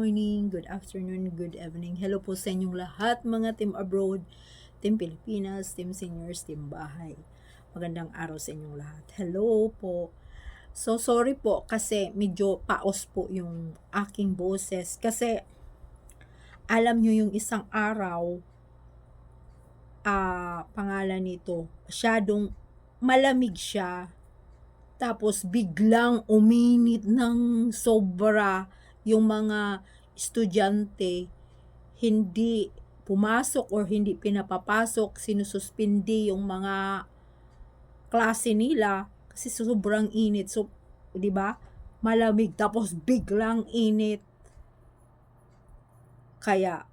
morning, good afternoon, good evening. Hello po sa inyong lahat mga team abroad, team Pilipinas, team seniors, team bahay. Magandang araw sa inyong lahat. Hello po. So sorry po kasi medyo paos po yung aking boses kasi alam nyo yung isang araw ah pangalan nito, masyadong malamig siya tapos biglang uminit ng sobra yung mga estudyante hindi pumasok or hindi pinapapasok, sinususpindi yung mga klase nila kasi sobrang init. So, 'di ba? Malamig tapos biglang init. Kaya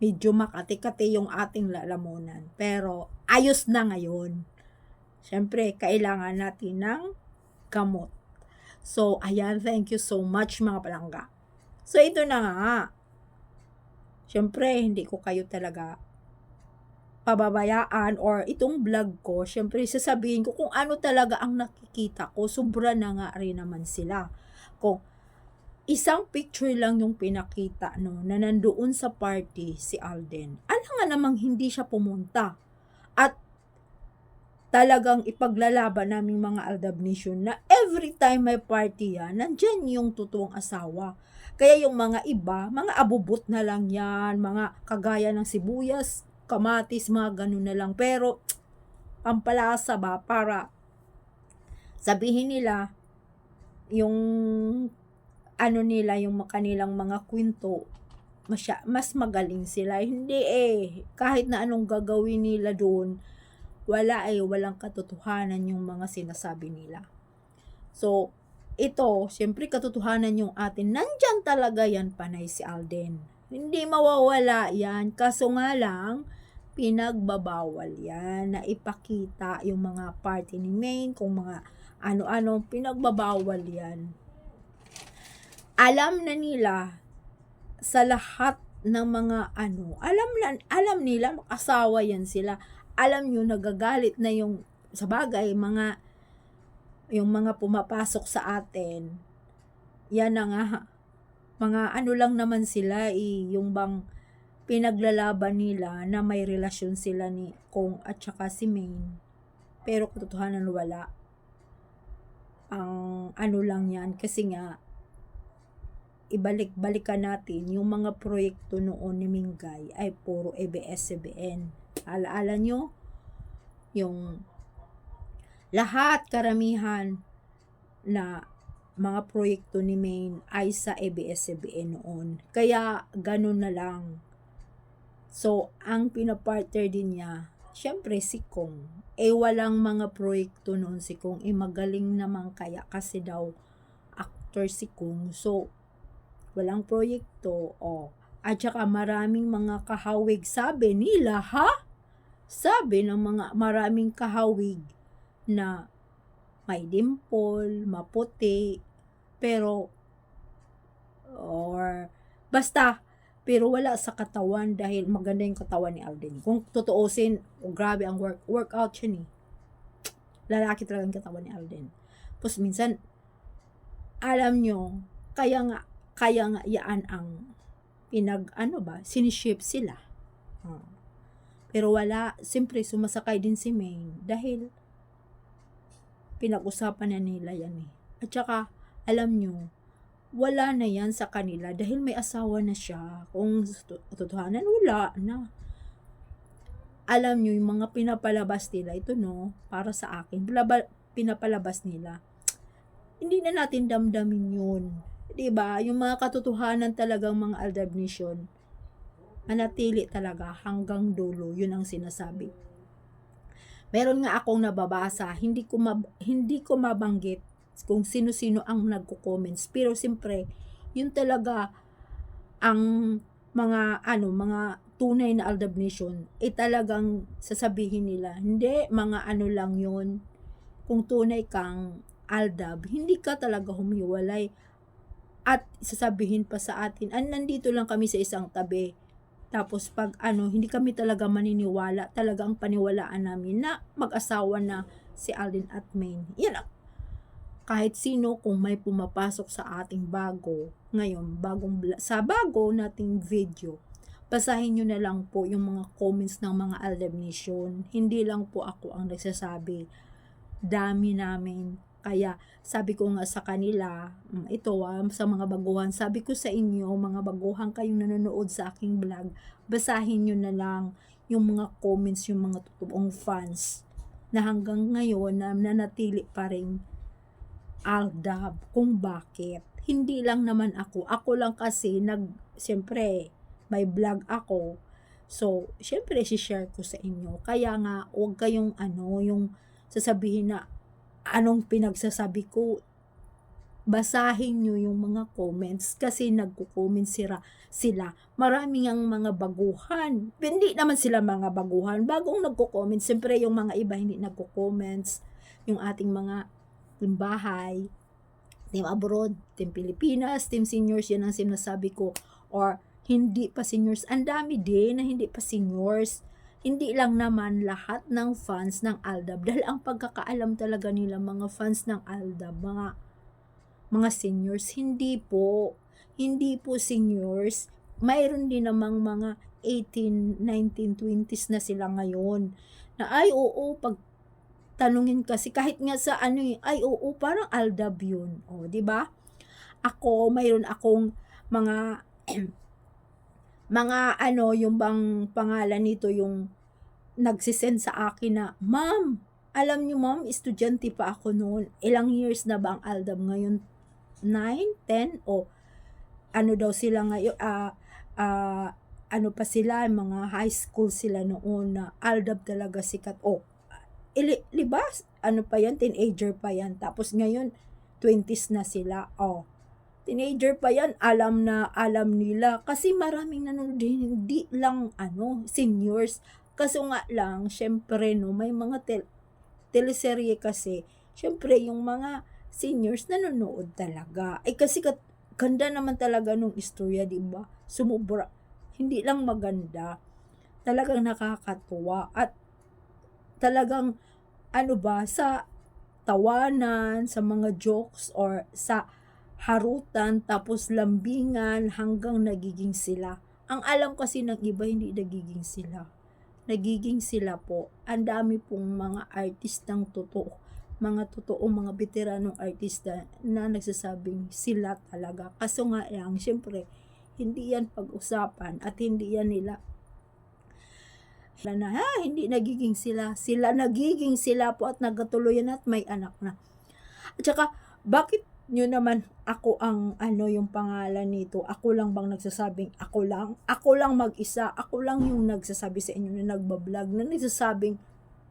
medyo makati-kati yung ating lalamunan. Pero ayos na ngayon. Siyempre, kailangan natin ng gamot. So, ayan, thank you so much mga palangga. So, ito na nga. Siyempre, hindi ko kayo talaga pababayaan or itong vlog ko, syempre sasabihin ko kung ano talaga ang nakikita ko, sobra na nga rin naman sila. Kung isang picture lang yung pinakita no, na nandoon sa party si Alden. Alam nga namang hindi siya pumunta. At talagang ipaglalaban naming mga Aldab Nation na every time may party yan, nandyan yung totoong asawa. Kaya yung mga iba, mga abubot na lang yan, mga kagaya ng sibuyas, kamatis, mga ganun na lang. Pero, pampalasa ba para sabihin nila yung ano nila, yung kanilang mga kwento, masya, mas magaling sila. Hindi eh, kahit na anong gagawin nila doon, wala eh, walang katotohanan yung mga sinasabi nila. So, ito, siyempre katotohanan yung atin, nandyan talaga yan panay si Alden. Hindi mawawala yan, kaso nga lang, pinagbabawal yan na ipakita yung mga party ni Maine, kung mga ano-ano, pinagbabawal yan. Alam na nila sa lahat ng mga ano, alam na, alam nila asawa yan sila. Alam nyo nagagalit na yung sa bagay mga yung mga pumapasok sa atin. Yan na nga mga ano lang naman sila eh, yung bang pinaglalaban nila na may relasyon sila ni Kong at saka si Maine. Pero katotohanan wala. Ang ano lang yan kasi nga ibalik-balikan natin yung mga proyekto noon ni Mingay ay puro ABS-CBN. Alaala nyo? Yung lahat karamihan na mga proyekto ni Maine ay sa ABS-CBN noon. Kaya ganun na lang. So, ang pinapartner din niya, syempre si Kong. Eh, walang mga proyekto noon si Kong. Eh, magaling naman kaya kasi daw actor si Kong. So, walang proyekto. Oh. At saka maraming mga kahawig. Sabi nila, ha? Sabi ng mga maraming kahawig na may dimple, maputi, pero or basta pero wala sa katawan dahil maganda yung katawan ni Alden. Kung tutuusin, oh, grabe ang work, workout siya ni. Lalaki talaga ang katawan ni Alden. Tapos minsan, alam nyo, kaya nga, kaya nga yaan ang pinag, ano ba, siniship sila. Ah. Pero wala, siyempre sumasakay din si Maine dahil pinag-usapan na nila yan eh. At saka, alam nyo, wala na yan sa kanila dahil may asawa na siya. Kung totohanan, wala na. Alam nyo, yung mga pinapalabas nila, ito no, para sa akin, pinapalabas nila, hindi na natin damdamin yun. ba Yung mga katotohanan talagang mga aldabnation, manatili talaga hanggang dulo, yun ang sinasabi. Meron nga akong nababasa, hindi ko mab- hindi ko mabanggit kung sino-sino ang nagko-comments. Pero siyempre, yun talaga ang mga ano, mga tunay na Aldab Nation, eh talagang sasabihin nila, hindi, mga ano lang yun. Kung tunay kang Aldab, hindi ka talaga humiwalay. At sasabihin pa sa atin, an nandito lang kami sa isang tabi. Tapos pag ano, hindi kami talaga maniniwala, talaga ang paniwalaan namin na mag-asawa na si Alden at Maine. Yan ang kahit sino kung may pumapasok sa ating bago, ngayon, bagong, sa bago nating video, basahin nyo na lang po yung mga comments ng mga Aldab Nation. Hindi lang po ako ang nagsasabi. Dami namin. Kaya sabi ko nga sa kanila, mm, ito ah, sa mga baguhan, sabi ko sa inyo, mga baguhan kayong nanonood sa aking vlog, basahin nyo na lang yung mga comments, yung mga totoong fans na hanggang ngayon na nanatili pa rin Aldab kung bakit. Hindi lang naman ako. Ako lang kasi nag, siyempre, may vlog ako. So, siyempre, si-share ko sa inyo. Kaya nga, huwag kayong ano, yung sasabihin na anong pinagsasabi ko, basahin nyo yung mga comments kasi nagko-comment sila, sila. Maraming ang mga baguhan. Hindi naman sila mga baguhan. Bagong nagko-comment. Siyempre, yung mga iba hindi nagko-comments. Yung ating mga team bahay, team abroad, team Pilipinas, team seniors, yan ang sinasabi ko. Or, hindi pa seniors. Ang dami din na hindi pa seniors. Hindi lang naman lahat ng fans ng Aldab. Dahil ang pagkakaalam talaga nila mga fans ng Aldab, mga mga seniors, hindi po. Hindi po seniors. Mayroon din namang mga 18, 19, 20s na sila ngayon. Na ay oo, pag tanungin kasi kahit nga sa ano eh, ay oo, parang Aldab yun. O, di ba? Ako, mayroon akong mga mga ano, yung bang pangalan nito, yung nagsisend sa akin na, Ma'am, alam niyo ma'am, estudyante pa ako noon. Ilang years na ba ang Aldab ngayon? 9, 10 o ano daw sila ngayon, ah, ah, ano pa sila, mga high school sila noon na Aldab talaga sikat. O, ili, libas, ano pa yan, teenager pa yan. Tapos ngayon, 20s na sila. O, teenager pa yan, alam na alam nila. Kasi maraming nanonood din, hindi lang ano, seniors. Kaso nga lang, syempre no, may mga tel- teleserye kasi, syempre yung mga seniors nanonood talaga. Ay kasi kat- ganda naman talaga nung istorya, di ba? Sumubra. Hindi lang maganda. Talagang nakakatuwa. At talagang, ano ba, sa tawanan, sa mga jokes, or sa harutan, tapos lambingan, hanggang nagiging sila. Ang alam kasi ng iba, hindi nagiging sila. Nagiging sila po. Ang dami pong mga artistang totoo mga totoong mga veteranong artista na nagsasabing sila talaga. Kaso nga lang, syempre, hindi yan pag-usapan at hindi yan nila na ha, hindi nagiging sila. Sila nagiging sila po at nagkatuloyan at may anak na. At saka, bakit nyo naman ako ang ano yung pangalan nito? Ako lang bang nagsasabing ako lang? Ako lang mag-isa. Ako lang yung nagsasabi sa inyo na nagbablog na nagsasabing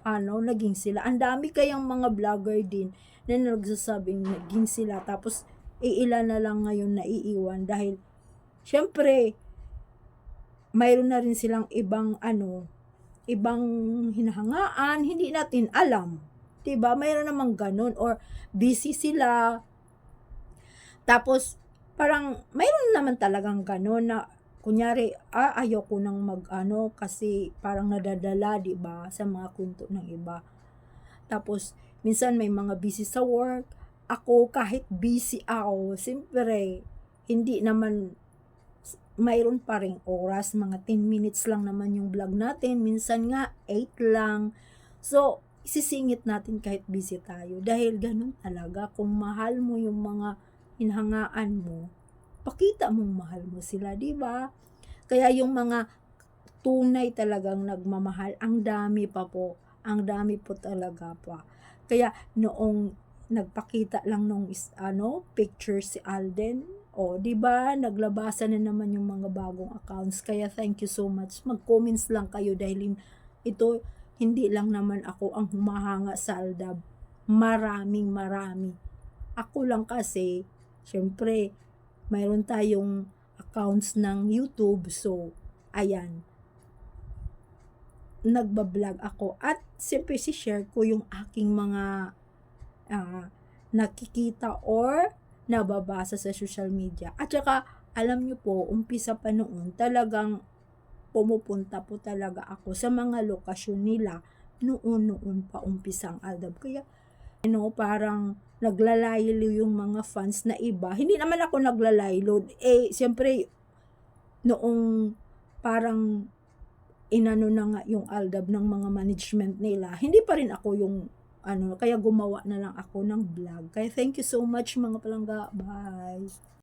ano, naging sila. Ang dami kayang mga vlogger din na nagsasabing naging sila. Tapos, iilan na lang ngayon na iiwan dahil, syempre, mayroon na rin silang ibang ano, ibang hinahangaan, hindi natin alam. 'Di ba? Mayroon namang ganun or busy sila. Tapos parang mayroon naman talagang ganun na kunyari, ah, ayoko nang mag-ano kasi parang nadadala, 'di ba, sa mga kwento ng iba. Tapos minsan may mga busy sa work. Ako kahit busy ako, siyempre hindi naman mayroon pa ring oras, mga 10 minutes lang naman yung vlog natin, minsan nga 8 lang. So, isisingit natin kahit busy tayo dahil ganun talaga kung mahal mo yung mga inhangaan mo, pakita mong mahal mo sila, di ba? Kaya yung mga tunay talagang nagmamahal, ang dami pa po, ang dami po talaga pa. Kaya noong nagpakita lang nung ano, picture si Alden, o, di ba? Naglabasan na naman yung mga bagong accounts. Kaya thank you so much. Mag-comments lang kayo dahil ito hindi lang naman ako ang humahanga sa Aldab. Maraming marami. Ako lang kasi, syempre, mayroon tayong accounts ng YouTube. So, ayan. Nagbablog ako. At siyempre, si-share ko yung aking mga uh, nakikita or nababasa sa social media. At saka, alam nyo po, umpisa pa noon, talagang pumupunta po talaga ako sa mga lokasyon nila noon-noon pa umpisa ang Aldab. Kaya, ano, parang naglalaylo yung mga fans na iba. Hindi naman ako naglalaylo. Eh, siyempre, noong parang inano na nga yung Aldab ng mga management nila, hindi pa rin ako yung ano, kaya gumawa na lang ako ng vlog. Kaya thank you so much mga palangga. Bye!